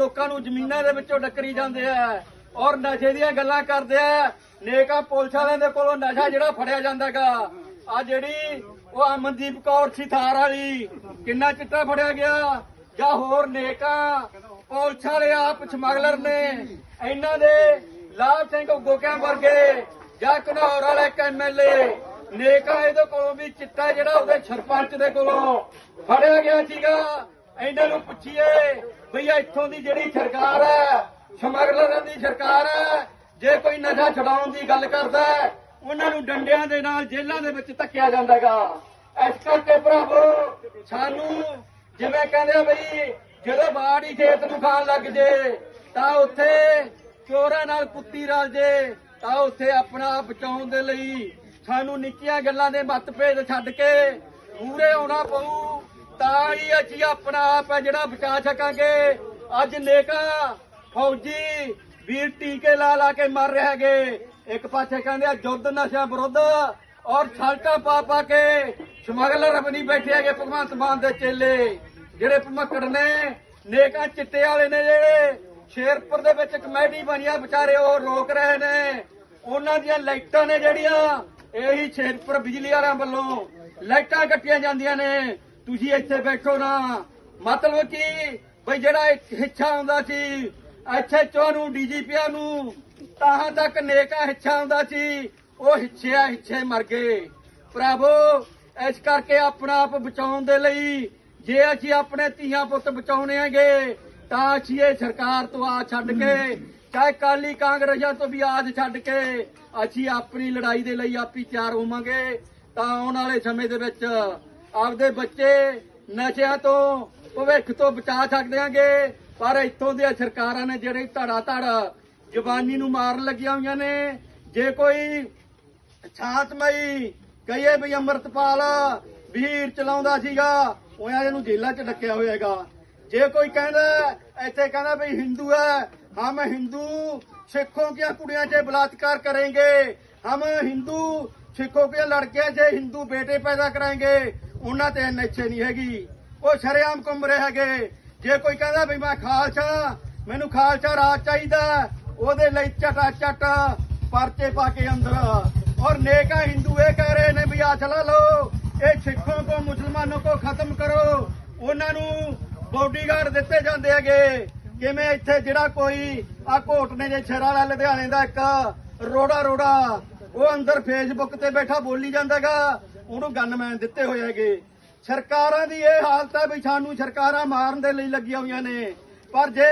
ਲੋਕਾਂ ਨੂੰ ਜ਼ਮੀਨਾਂ ਦੇ ਵਿੱਚੋਂ ਡੱਕਰੀ ਜਾਂਦੇ ਆ ਔਰ ਨਸ਼ੇ ਦੀਆਂ ਗੱਲਾਂ ਕਰਦੇ ਆ। ਨੇਕਾ ਪੁਲਿਸ ਵਾਲਿਆਂ ਦੇ ਕੋਲੋਂ ਨਸ਼ਾ ਜਿਹੜਾ ਫੜਿਆ ਜਾਂਦਾਗਾ। ਆ ਜਿਹੜੀ ਉਹ ਅਮਨਦੀਪ ਕੌਰ ਸੀ ਵਾਲੀ, ਕਿੰਨਾ ਚਿੱਟਾ ਫੜਿਆ ਗਿਆ? ਜਾਂ ਹੋਰ ਨੇਕਾ ਪੁਲਿਸ ਵਾਲੇ ਆਪ ਸਮਗਲਰ ਨੇ, ਇਹਨਾਂ ਦੇ ਲਾਲ ਸਿੰਘ ਗੋਕਿਆਂ ਵਰਗੇ ਜਾਂ ਘਨੌਰ ਵਾਲੇ ਐਮਐਲਏ ਨੇਕਾ ਇਹਦੇ ਕੋਲੋਂ ਵੀ ਚਿੱਟਾ ਜਿਹੜਾ ਉਹਦੇ ਸਰਪੰਚ ਦੇ ਕੋਲੋਂ ਫੜਿਆ ਗਿਆ ਸੀਗਾ। ਇਹਨਾਂ ਨੂੰ ਪੁੱਛੀਏ ਭਈ ਇੱਥੋਂ ਦੀ ਜਿਹੜੀ ਸਰਕਾਰ ਹੈ, ਸਮਗਲਰਾਂ ਦੀ ਸਰਕਾਰ ਹੈ, ਜੇ ਕੋਈ ਨਸ਼ਾ ਛਡਾਉਣ ਦੀ ਗੱਲ ਕਰਦਾ ਉਹਨਾਂ ਨੂੰ ਡੰਡਿਆਂ ਦੇ ਨਾਲ ਜੇਲ੍ਹਾਂ ਦੇ ਵਿੱਚ ਧੱਕਿਆ ਜਾਂਦਾਗਾ। ਇਸ ਕਰਕੇ ਭਰਾਵੋ ਸਾਨੂੰ ਜਿਵੇਂ ਕਹਿੰਦੇ ਆ ਬਈ, ਜਦੋਂ ਬਾੜੀ ਖੇਤ ਨੂੰ ਖਾਣ ਲੱਗ ਜੇ, ਤਾਂ ਉੱਥੇ ਚੋਰਾਂ ਨਾਲ ਕੁੱਤੀ ਰਲ ਜੇ, ਤਾਂ ਉੱਥੇ ਆਪਣਾ ਆਪ ਬਚਾਉਣ ਦੇ ਲਈ ਸਾਨੂੰ ਨਿੱਕੀਆਂ ਗੱਲਾਂ ਦੇ ਮਤਭੇਦ ਛੱਡ ਕੇ ਪੂਰੇ ਹੋਣਾ ਪਊ। ਤਾਂ ਹੀ ਅਸੀਂ ਆਪਣਾ ਆਪ ਹੈ ਜਿਹੜਾ ਬਚਾ ਸਕਾਂਗੇ। ਅੱਜ ਨੇਕਾ ਫੌਜੀ ਵੀਰ ਟੀਕੇ ਲਾ ਲਾ ਕੇ ਮਰ ਰਹੇ ਹੈਗੇ। ਇੱਕ ਪਾਸੇ ਕਹਿੰਦੇ ਆ, ਜੁੱਧ ਨਸ਼ਾ ਵਿਰੁੱਧ ਔਰ ਛਲਟਾ ਪਾ ਪਾ ਕੇ ਸਮਗਲਰ ਬਣੀ ਬੈਠੇ ਹੈਗੇ ਭਗਵੰਤ ਮਾਨ ਦੇ ਚੇਲੇ। ਜਿਹੜੇ ਭਮਕੜ ਨੇ, ਨੇਕਾ ਚਿੱਟੇ ਵਾਲੇ ਨੇ ਜਿਹੜੇ। ਸ਼ੇਰਪੁਰ ਦੇ ਵਿੱਚ ਕਮੇਟੀ ਬਣਿਆ ਵਿਚਾਰੇ ਉਹ ਰੋਕ ਰਹੇ ਨੇ। ਉਹਨਾਂ ਦੀਆਂ ਲਾਈਟਾਂ ਨੇ ਜਿਹੜੀਆਂ, ਇਹੀ ਸ਼ੇਰਪੁਰ ਬਿਜਲੀ ਵਾਲਿਆਂ ਵੱਲੋਂ ਲਾਈਟਾਂ ਕੱਟੀਆਂ ਜਾਂਦੀਆਂ ਨੇ। ਤੁਸੀਂ ਇੱਥੇ ਬੈਠੋ ਨਾ। ਮਤਲਬ ਕਿ ਬਈ ਜਿਹੜਾ ਇੱਕ ਹਿੱਛਾ ਹੁੰਦਾ ਸੀ ਐਸਐਚਓ ਨੂੰ ਡੀਜੀਪੀਆਂ ਨੂੰ ਤਾਹਾਂ ਤੱਕ ਨੇਕਾ ਹਿੱਛਾ ਹੁੰਦਾ ਸੀ, ਉਹ ਹਿੱਛਿਆ ਹਿੱਛੇ ਮਰ ਗਏ। ਭਰਾਵੋ, ਇਸ ਕਰਕੇ ਆਪਣਾ ਆਪ ਬਚਾਉਣ ਦੇ ਲਈ ਜੇ ਅਸੀਂ ਆਪਣੇ ਧੀਆਂ ਪੁੱਤ ਬਚਾਉਣੇ ਹੈਗੇ, ਤਾਂ ਅਸੀਂ ਇਹ ਸਰਕਾਰ ਤੋਂ ਆ ਛੱਡ ਕੇ, ਚਾਹੇ ਕਾਲੀ ਕਾਂਗਰਸਾਂ ਤੋਂ ਵੀ ਆਜ ਛੱਡ ਕੇ, ਅਸੀਂ ਆਪਣੀ ਲੜਾਈ ਦੇ ਲਈ ਆਪੀ ਤਿਆਰ ਹੋਵਾਂਗੇ। ਤਾਂ ਆਉਣ ਵਾਲੇ ਸਮੇਂ ਦੇ ਵਿੱਚ ਆਪਦੇ ਬੱਚੇ ਨਸ਼ਿਆਂ ਤੋਂ, ਭਵਿੱਖ ਤੋਂ ਬਚਾ ਸਕਦੇ ਆਂਗੇ। ਪਰ ਇੱਥੋਂ ਦੀਆਂ ਸਰਕਾਰਾਂ ਨੇ ਜਿਹੜੇ ਧੜਾ ਧੜਾ ਜਵਾਨੀ ਨੂੰ ਮਾਰਨ ਲੱਗੀਆਂ ਹੋਈਆਂ ਨੇ, ਜੇ ਕੋਈ ਸ਼ਾਂਤਮਈ ਕਹੀਏ ਵੀ ਅੰਮ੍ਰਿਤਪਾਲ ਵੀਰ ਚਲਾਉਂਦਾ ਸੀਗਾ ਉਹ ਇਹਨੂੰ ਜੇਲ੍ਹਾਂ 'ਚ ਡੱਕਿਆ ਹੋਏਗਾ ਜੇ ਕੋਈ ਕਹਿੰਦਾ, ਇੱਥੇ ਕਹਿੰਦਾ ਵੀ ਹਿੰਦੂ ਹੈ, ਹਮ ਹਿੰਦੂ ਸਿੱਖੋਂ ਕੀ ਕੁੜੀਆਂ 'ਚ ਬਲਾਤਕਾਰ ਕरेंगे ਹਮ ਹਿੰਦੂ ਸਿੱਖੋਂ ਕੇ ਲੜਕਿਆਂ 'ਚ ਹਿੰਦੂ ਬੇਟੇ ਪੈਦਾ ਕਰਾਂਗੇ? ਉਹਨਾਂ ਤੇ ਨਿਸ਼ਚੇ ਨਹੀਂ ਹੈਗੀ। ਉਹ ਸ਼ਰੇਆਮ ਘੁੰਮ ਰਹੇ ਹੈਗੇ। ਜੇ ਕੋਈ ਕਹਿੰਦਾ ਵੀ ਮੈਂ ਖਾਲਸਾ, ਮੈਨੂੰ ਖਾਲਸਾ ਰਾਜ ਚਾਹੀਦਾ, ਉਹਦੇ ਲਈ ਚਟਾ ਚਟ ਪਰਚੇ ਪਾ ਕੇ ਅੰਦਰ। ਔਰ ਨੇਕਾ ਹਿੰਦੂ ਇਹ ਕਹਿ ਰਹੇ ਨੇ ਵੀ ਆ ਚਲਾ ਲੋ ਇਹ ਸਿੱਖੋਂ ਕੋ, ਮੁਸਲਮਾਨੋਂ ਕੋ ਖਤਮ ਕਰੋ। ਉਹਨਾਂ ਨੂੰ ਬੋਡੀਗਾਰਡ ਦਿੱਤੇ ਜਾਂਦੇ ਹੈਗੇ। ਕਿਵੇਂ ਇੱਥੇ ਜਿਹੜਾ ਕੋਈ ਆ ਘੋਟ ਨੇ ਜੇ ਛੇਰਾ ਵਾਲਾ ਲੁਧਿਆਣੇ ਦਾ ਇੱਕ ਰੋੜਾ ਰੋੜਾ ਉਹ ਅੰਦਰ ਫੇਸਬੁੱਕ ਤੇ ਬੈਠਾ ਬੋਲੀ ਜਾਂਦਾਗਾ ਉਹਨੂੰ ਗਨਮੈਨ ਦਿੱਤੇ ਹੋਏ ਹੈਗੇ। ਸਰਕਾਰਾਂ ਦੀ ਇਹ ਹਾਲਤ ਹੈ ਵੀ ਸਾਨੂੰ ਸਰਕਾਰਾਂ ਮਾਰਨ ਦੇ ਲਈ ਲੱਗੀਆਂ ਹੋਈਆਂ ਨੇ। ਪਰ ਜੇ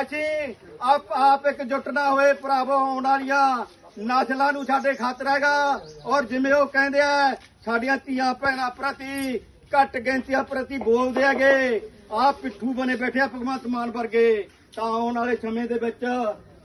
ਅਸੀਂ ਆਪ ਆਪ ਇੱਕ ਜੁੱਟ ਨਾ ਹੋਏ, ਭਰਾਵੋ, ਆਉਣ ਵਾਲੀਆਂ ਨਸਲਾਂ ਨੂੰ ਸਾਡੇ ਖਤਰਾ ਹੈਗਾ। ਔਰ ਜਿਵੇਂ ਉਹ ਕਹਿੰਦੇ ਆ, ਸਾਡੀਆਂ ਧੀਆਂ ਭੈਣਾਂ ਪ੍ਰਤੀ ਘੱਟ ਗਿਣਤੀਆਂ ਪ੍ਰਤੀ ਬੋਲਦੇ ਹੈਗੇ। ਆਪ ਪਿੱਠੂ ਬਣੇ ਬੈਠੇ ਆ ਭਗਵੰਤ ਮਾਨ ਵਰਗੇ। ਤਾਂ ਆਉਣ ਵਾਲੇ ਸਮੇਂ ਦੇ ਵਿੱਚ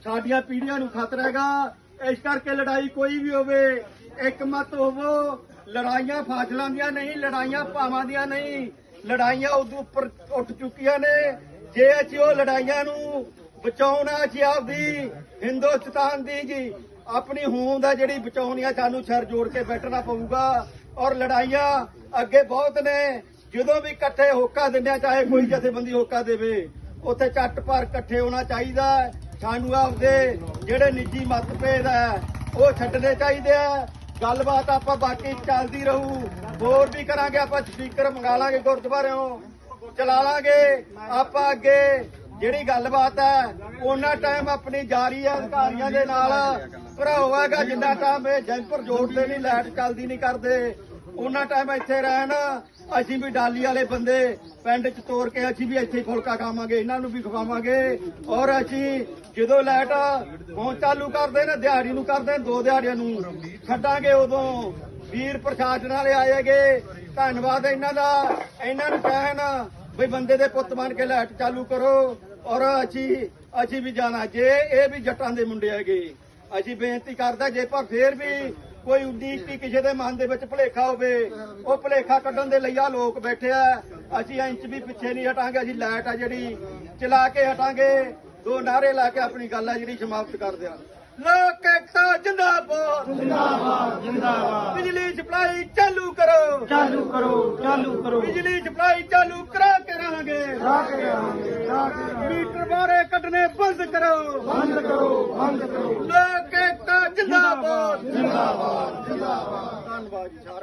ਸਾਡੀਆਂ ਪੀੜ੍ਹੀਆਂ ਨੂੰ ਖਤਰਾ ਹੈਗਾ। ਇਸ ਕਰਕੇ ਲੜਾਈ ਕੋਈ ਵੀ ਹੋਵੇ, ਇੱਕ ਮਤ ਹੋਵੋ ਲੜਾਈਆਂ ਫਾਸਲਾਂ ਦੀਆਂ ਨਹੀਂ, ਲੜਾਈਆਂ ਭਾਵਾਂ ਦੀਆਂ ਨਹੀਂ, ਲੜਾਈਆਂ ਉਦੋਂ ਉੱਪਰ ਉੱਠ ਚੁੱਕੀਆਂ ਨੇ। ਜੇ ਅਸੀਂ ਉਹ ਲੜਾਈਆਂ ਨੂੰ ਬਚਾਉਣਾ ਅਸੀਂ ਆਪਦੀ ਹਿੰਦੁਸਤਾਨ ਦੀ ਜੀ, ਆਪਣੀ ਹੋਂਦ ਆ ਜਿਹੜੀ ਬਚਾਉਣੀ ਆ, ਸਾਨੂੰ ਸਿਰ ਜੋੜ ਕੇ ਬੈਠਣਾ ਪਊਗਾ। ਔਰ ਲੜਾਈਆਂ ਅੱਗੇ ਬਹੁਤ ਨੇ। ਜਦੋਂ ਵੀ ਇਕੱਠੇ ਹੋਕਾ ਦਿੰਦੇ ਆ, ਚਾਹੇ ਕੋਈ ਜਥੇਬੰਦੀ ਹੋਕਾ ਦੇਵੇ, ਉੱਥੇ ਚੱਟ ਪਰ ਇਕੱਠੇ ਹੋਣਾ ਚਾਹੀਦਾ ਸਾਨੂੰ ਆਪਦੇ ਜਿਹੜੇ ਨਿੱਜੀ ਮਤਭੇਦ ਹੈ ਉਹ ਛੱਡਣੇ ਚਾਹੀਦੇ ਆ। ਗੱਲਬਾਤ ਆਪਾਂ ਬਾਕੀ ਚੱਲਦੀ ਰਹੂ। ਹੋਰ ਵੀ ਕਰਾਂਗੇ, ਆਪਾਂ ਸਪੀਕਰ ਮੰਗਾ ਲਾਂਗੇ ਗੁਰਦੁਆਰਿਓਂ। ਚਲਾ ਲਾਂਗੇ। ਆਪਾਂ ਅੱਗੇ ਜਿਹੜੀ ਗੱਲਬਾਤ ਹੈ, ਉਹਨਾਂ ਟਾਈਮ ਆਪਣੀ ਜਾਰੀ ਹੈ, ਅਧਿਕਾਰੀਆਂ ਦੇ ਨਾਲ। ਭਰਾਓ ਹੈਗਾ ਜਿੰਨਾ ਟਾਈਮ ਇਹ ਜੈਪੁਰ ਜੋੜਦੇ ਨਹੀਂ, ਲਾਈਟ ਚੱਲਦੀ ਨਹੀਂ ਕਰਦੇ। ਉਹਨਾਂ ਟਾਈਮ ਇੱਥੇ ਰਹਿਣ। ਅਸੀਂ ਵੀ ਡਾਲੀ ਵਾਲੇ ਬੰਦੇ ਪਿੰਡ ਚ ਤੋਰ ਕੇ ਅਸੀਂ ਵੀ ਇੱਥੇ ਫੁਲਕਾ ਖਾਵਾਂਗੇ, ਇਹਨਾਂ ਨੂੰ ਵੀ ਖਵਾਵਾਂਗੇ। ਔਰ ਅਸੀਂ ਜਦੋਂ ਲਾਈਟ ਹੁਣ ਚਾਲੂ ਕਰਦੇ ਨੇ, ਦਿਹਾੜੀ ਨੂੰ ਕਰਦੇ ਨੇ, ਦੋ ਦਿਹਾੜੀਆਂ ਨੂੰ ਛੱਡਾਂਗੇ ਉਦੋਂ। ਵੀਰ ਪ੍ਰਸ਼ਾਸਨ ਵਾਲੇ ਆਏਗੇ ਧੰਨਵਾਦ ਇਹਨਾਂ ਦਾ। ਇਹਨਾਂ ਨੂੰ ਕਹਿਣ ਵੀ ਬੰਦੇ ਦੇ ਪੁੱਤ ਬਣ ਕੇ ਲਾਈਟ ਚਾਲੂ ਕਰੋ। ਔਰ ਅਸੀਂ ਅਸੀਂ ਵੀ ਜਾਣਾ। ਜੇ ਇਹ ਵੀ ਜੱਟਾਂ ਦੇ ਮੁੰਡੇ ਹੈਗੇ, ਅਸੀਂ ਬੇਨਤੀ ਕਰਦਾ, ਜੇ ਪਰ ਫੇਰ ਵੀ ਕੋਈ ਉਡੀਕ ਕੀ ਕਿਸੇ ਦੇ ਮਨ ਦੇ ਵਿੱਚ ਭੁਲੇਖਾ ਹੋਵੇ ਉਹ ਭੁਲੇਖਾ ਕੱਢਣ ਦੇ ਲਈ ਆ ਲੋਕ ਬੈਠੇ ਆ। ਅਸੀਂ ਇੰਚ ਵੀ ਪਿੱਛੇ ਨਹੀਂ ਹਟਾਂਗੇ ਅਸੀਂ ਲਾਈਟ ਆ ਜਿਹੜੀ ਚਲਾ ਕੇ ਹਟਾਂਗੇ। ਦੋ ਨਾਰੇ ਲਾ ਕੇ ਆਪਣੀ ਗੱਲ ਆ ਜਿਹੜੀ ਸਮਾਪਤ ਕਰ ਦਿਆਂ ਲੋਕ ਏਕਤਾ ਜਿੰਦਾਬਾਦ। ਜਿੰਦਾਬਾਦ ਜਿੰਦਾਬਾਦ। ਬਿਜਲੀ ਸਪਲਾਈ ਚਾਲੂ ਕਰੋ। ਚਾਲੂ ਕਰੋ ਚਾਲੂ ਕਰੋ। ਬਿਜਲੀ ਸਪਲਾਈ ਚਾਲੂ ਕਰਾ ਰਹਾਂਗੇ ਰਾਹ ਕੇ ਰਹਾਂਗੇ ਰਾਹ ਕੇ। ਮੀਟਰ ਬਾਰੇ ਕੱਢਨੇ ਬੰਦ ਕਰੋ। ਬੰਦ ਕਰੋ ਬੰਦ ਕਰੋ। ਲੋਕ ਏਕਤਾ ਜਿੰਦਾਬਾਦ। ਜਿੰਦਾਬਾਦ ਜਿੰਦਾਬਾਦ। ਧੰਨਵਾਦ ਜੀ ਸਾਰਿਆਂ